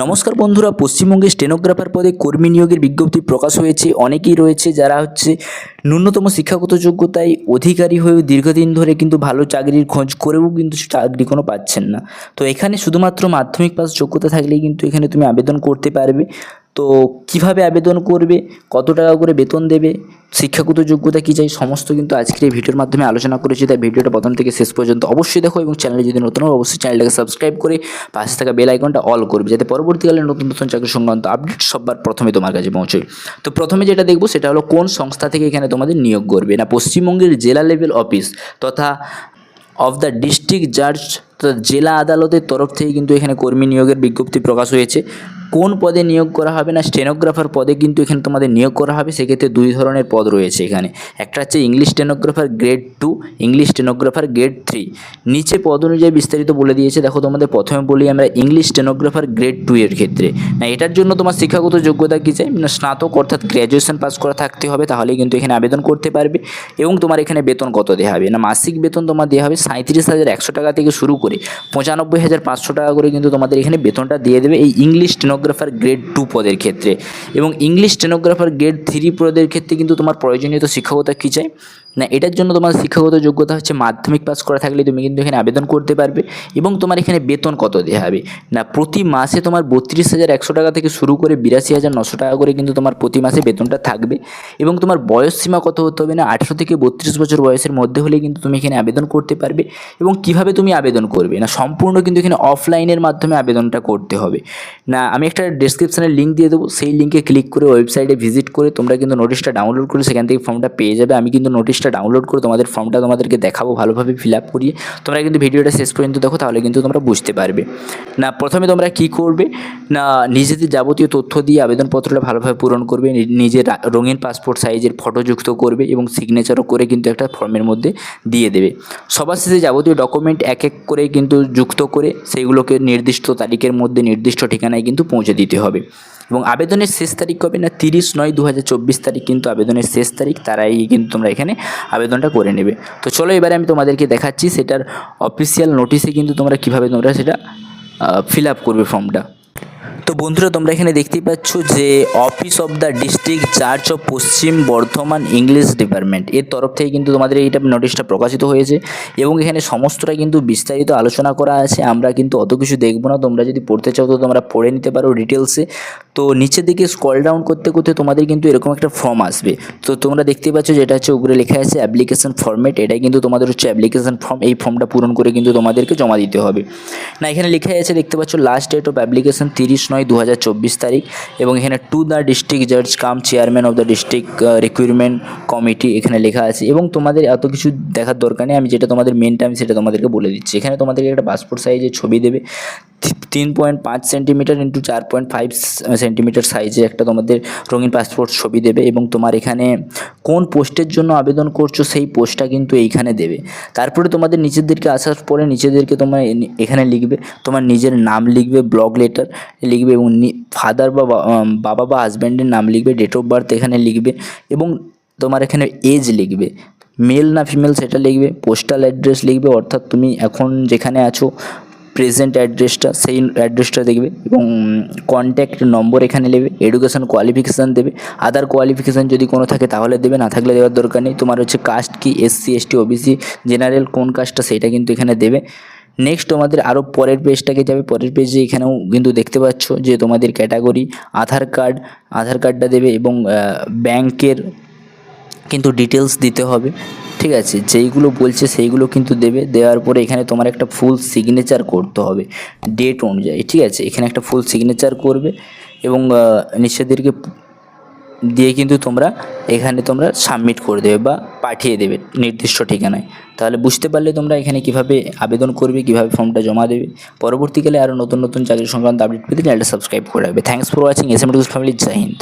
নমস্কার বন্ধুরা পশ্চিমবঙ্গে স্টেনোগ্রাফার পদে কর্মী নিয়োগের বিজ্ঞপ্তি প্রকাশ হয়েছে। অনেকেই রয়েছে যারা হচ্ছে ন্যূনতম শিক্ষাগত যোগ্যতায় অধিকারী হয়েও দীর্ঘদিন ধরে কিন্তু ভালো চাকরির খোঁজ করেও কিন্তু চাকরি কোনো পাচ্ছেন না। তো এখানে শুধুমাত্র মাধ্যমিক পাস যোগ্যতা থাকলেই কিন্তু এখানে তুমি আবেদন করতে পারবে। তো কীভাবে আবেদন করবে, কত টাকা করে বেতন দেবে, শিক্ষাগত যোগ্যতা কী চাই, সমস্ত কিন্তু আজকের এই ভিডিওর মাধ্যমে আলোচনা করেছি, তাই ভিডিওটা প্রথম থেকে শেষ পর্যন্ত অবশ্যই দেখো এবং চ্যানেলে যদি নতুন হয় অবশ্যই চ্যানেলটাকে সাবস্ক্রাইব করে পাশে থাকা বেল আইকনটা অল করবে, যাতে পরবর্তীকালে নতুন নতুন চাকরি সংক্রান্ত আপডেট সবার প্রথমে তোমার কাছে পৌঁছয়। তো প্রথমে যেটা দেখব, সেটা হলো কোন সংস্থা থেকে এখানে তোমাদের নিয়োগ করবে, না পশ্চিমবঙ্গের জেলা লেভেল অফিস তথা অফ দ্য ডিস্ট্রিক্ট জাজ জেলা আদালতের তরফ থেকে কিন্তু এখানে কর্মী নিয়োগের বিজ্ঞপ্তি প্রকাশ হয়েছে। কোন পদে নিয়োগ করা হবে না স্টেনোগ্রাফার পদে কিন্তু এখানে তোমাদের নিয়োগ করা হবে, সেক্ষেত্রে দুই ধরনের পদ রয়েছে এখানে। একটা হচ্ছে English stenographer grade two English stenographer grade three নিচে পদ অনুযায়ী বিস্তারিত বলে দিয়েছে, দেখো তোমাদের প্রথমে বলি আমরা ইংলিশ স্টেনোগ্রাফার গ্রেড টু এর ক্ষেত্রে। না, এটার জন্য তোমার শিক্ষাগত যোগ্যতা কী চাই? না, স্নাতক অর্থাৎ গ্র্যাজুয়েশন পাস করা থাকতে হবে, তাহলেই কিন্তু এখানে আবেদন করতে পারবে। এবং তোমার এখানে বেতন কত দেওয়া হবে? না, মাসিক বেতন তোমার দেওয়া হবে সাঁত্রিশ হাজার একশো টাকা থেকে শুরু করে পঁচানব্বই হাজার পাঁচশো টাকা করে কিন্তু তোমাদের এখানে বেতনটা দিয়ে দেবে। এই ইংলিশ স্টেনোগ্রাফার গ্রেড টু পদের ক্ষেত্রে। এবং ইংলিশ স্টেনোগ্রাফার গ্রেড থ্রি পদের ক্ষেত্রে কিন্তু তোমার প্রয়োজনীয়তা শিক্ষকতা কী চাই? না, এটার জন্য তোমার শিক্ষাগত যোগ্যতা হচ্ছে মাধ্যমিক পাস করা থাকলে তুমি কিন্তু এখানে আবেদন করতে পারবে এবং তোমার এখানে বেতন কত দেওয়া হবে। না, প্রতি মাসে তোমার বত্রিশ হাজার একশো টাকা থেকে শুরু করে বিরাশি হাজার নশো টাকা করে কিন্তু তোমার প্রতি মাসে বেতনটা থাকবে এবং তোমার বয়স সীমা কত হতে হবে না, আঠেরো থেকে বত্রিশ বছর বয়সের মধ্যে হলে কিন্তু তুমি এখানে আবেদন করতে পারবে এবং কীভাবে তুমি আবেদন করবে। না, সম্পূর্ণ কিন্তু এখানে অফলাইনের মাধ্যমে আবেদনটা করতে হবে। না, আমি একটা ডেসক্রিপশানে লিঙ্ক দিয়ে দেবো, সেই লিঙ্কে ক্লিক করে ওয়েবসাইটে ভিজিট করে তোমরা কিন্তু নোটিশটা ডাউনলোড করে সেখান থেকে ফর্মটা পেয়ে যাবে। আমি কিন্তু নোটিশটা ডাউনলোড করে তোমাদের ফর্মটা তোমাদেরকে দেখাবো, ভালোভাবে ফিল আপ করিয়ে। তোমরা কিন্তু ভিডিওটা শেষ পর্যন্ত দেখো, তাহলে কিন্তু তোমরা বুঝতে পারবে। না, প্রথমে তোমরা কি করবে? না, নিজেদের যাবতীয় তথ্য দিয়ে আবেদনপত্রটা ভালোভাবে পূরণ করবে নিজের রঙিন পাসপোর্ট সাইজের ফটো যুক্ত করবে এবং সিগনেচারও করে কিন্তু একটা ফর্মের মধ্যে দিয়ে দেবে। সবার শেষে যাবতীয় ডকুমেন্ট এক এক করে কিন্তু যুক্ত করে সেইগুলোকে নির্দিষ্ট তারিখের মধ্যে নির্দিষ্ট ঠিকানায় কিন্তু পৌঁছে দিতে হবে। এবং আবেদনের শেষ তারিখ কবে? না, তিরিশ নয় দু তারিখ কিন্তু আবেদনের শেষ তারিখ, তারাই কিন্তু তোমরা এখানে আবেদনটা করে নেবে। তো চলো এবারে আমি তোমাদেরকে দেখাচ্ছি সেটার অফিসিয়াল নোটিশে কিন্তু তোমরা কীভাবে তোমরা সেটা ফিল আপ করবে ফর্মটা তো বন্ধুরা, তোমরা এখানে দেখতেই পাচ্ছ যে office of the district church of Paschim Bardhaman English department এর তরফ থেকে কিন্তু তোমাদের এইটা নোটিশটা প্রকাশিত হয়েছে এবং এখানে সমস্তটা কিন্তু বিস্তারিত আলোচনা করা আছে। আমরা কিন্তু অত কিছু দেখব না। তোমরা যদি পড়তে চাও তো তোমরা পড়ে নিতে পারো ডিটেলসে তো নিচের দিকে স্ক্রল ডাউন করতে করতে তোমাদের কিন্তু এরকম একটা ফর্ম আসবে। তো তোমরা দেখতে পাচ্ছ যেটা হচ্ছে উপরে লেখা আছে অ্যাপ্লিকেশন ফর্মেট এটাই কিন্তু তোমাদের হচ্ছে অ্যাপ্লিকেশন ফর্ম এই ফর্মটা পূরণ করে কিন্তু তোমাদেরকে জমা দিতে হবে। না, এখানে লেখা আছে, দেখতে পাচ্ছ লাস্ট ডেট অফ অ্যাপ্লিকেশন তিরিশ নয় দু হাজার চব্বিশ তারিখ এবং এখানে টু দ্য ডিস্ট্রিক্ট জাজ cum chairman of the district recruitment committee এখানে লেখা আছে। এবং তোমাদের এত কিছু দেখার দরকার নেই, আমি যেটা তোমাদের মেনটা আমি সেটা তোমাদেরকে বলে দিচ্ছি। এখানে তোমাদেরকে একটা পাসপোর্ট সাইজের ছবি দেবে। তিন পয়েন্ট পাঁচ সেন্টিমিটার ইন্টু চার পয়েন্ট ফাইভ সেন্টিমিটার সাইজে একটা তোমাদের রঙিন পাসপোর্ট ছবি দেবে এবং তোমার এখানে কোন পোস্টের জন্য আবেদন করছ সেই পোস্টটা কিন্তু এইখানে দেবে। তারপরে তোমাদের নিজেদেরকে আসার পরে নিজেদেরকে তোমার এখানে লিখবে। তোমার নিজের নাম লিখবে ব্লগ লেটার লিখবে এবং ফাদার বা- বাবা বা হাজব্যান্ডের নাম লিখবে ডেট অফ বার্থ এখানে লিখবে এবং তোমার এখানে এজ লিখবে। মেল না ফিমেল সেটা লিখবে পোস্টাল অ্যাড্রেস লিখবে, অর্থাৎ তুমি এখন যেখানে আছো প্রেজেন্ট অ্যাড্রেসটা সেই অ্যাড্রেসটা দেখবে এবং কন্ট্যাক্ট নম্বর এখানে নেবে এডুকেশন কোয়ালিফিকেশান দেবে। আদার কোয়ালিফিকেশান যদি কোনো থাকে তাহলে দেবে, না থাকলে দেওয়ার দরকার নেই। তোমার হচ্ছে কাস্ট কি এসসি এসটি ওবিসি জেনারেল কোন কাস্টটা সেটা কিন্তু এখানে দেবে। নেক্সট তোমাদের আরও পরের পেজটাকে যাবে। পরের পেজে এখানেও কিন্তু দেখতে পাচ্ছ যে তোমাদের ক্যাটাগরি আধার কার্ড আধার কার্ডটা দেবে এবং ব্যাংকের কিন্তু ডিটেলস দিতে হবে। ঠিক আছে? যেইগুলো বলছে সেইগুলো কিন্তু দেবে। দেওয়ার পরে এখানে তোমার একটা ফুল সিগনেচার করতে হবে ডেট অনুযায়ী। ঠিক আছে? এখানে একটা ফুল সিগনেচার করবে এবং নিচেদেরকে দিয়ে কিন্তু তোমরা এখানে তোমরা সাবমিট করে দেবে বা পাঠিয়ে দেবে নির্দিষ্ট ঠিকানায়। তাহলে বুঝতে পারলে তোমরা এখানে কীভাবে আবেদন করবে, কীভাবে ফর্মটা জমা দেবে। পরবর্তীকালে আরও নতুন নতুন চাকরি সংক্রান্ত আপডেট পেতে চ্যানেলটা সাবস্ক্রাইব করে রাখবে। Thanks for watching S M family Joy Hind